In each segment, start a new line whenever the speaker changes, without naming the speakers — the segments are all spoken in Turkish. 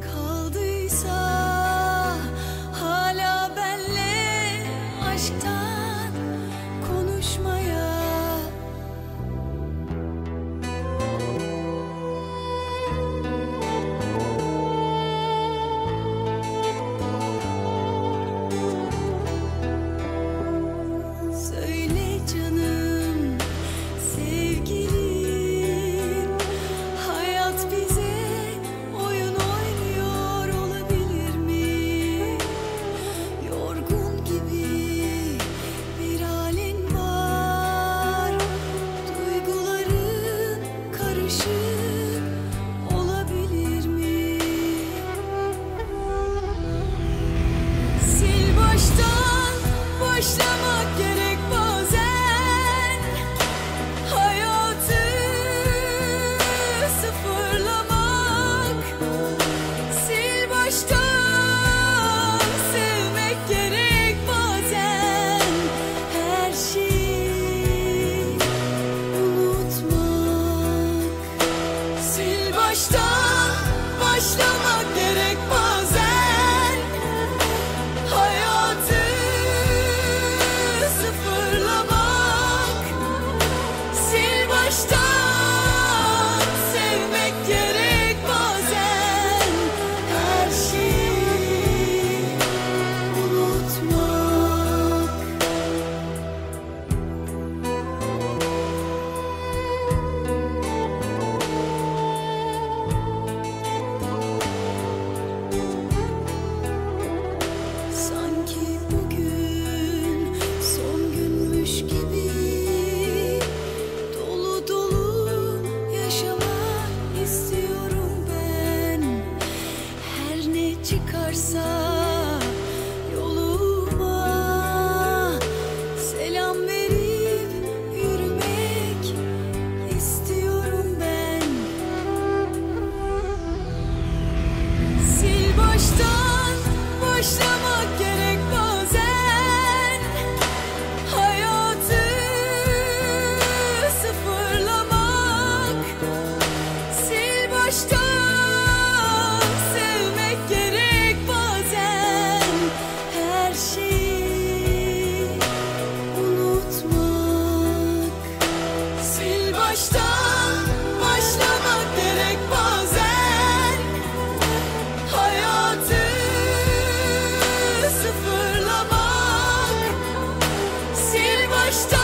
kaldıysa hala benle aşktan konuşmaya başla push stop.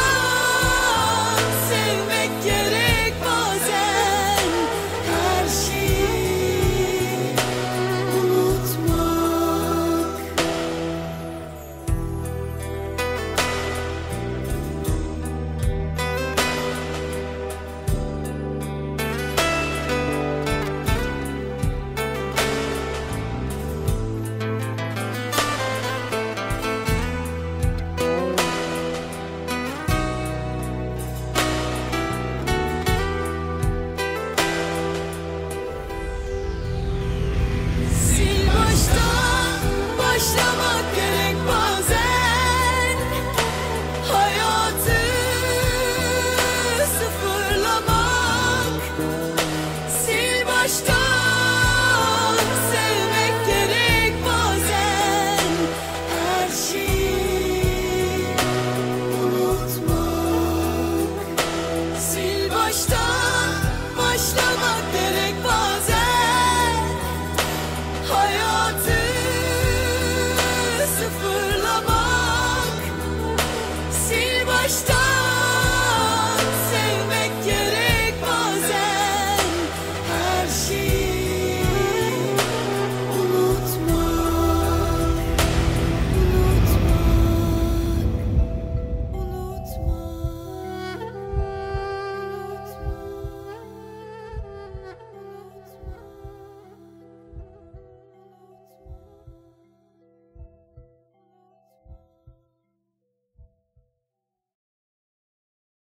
我要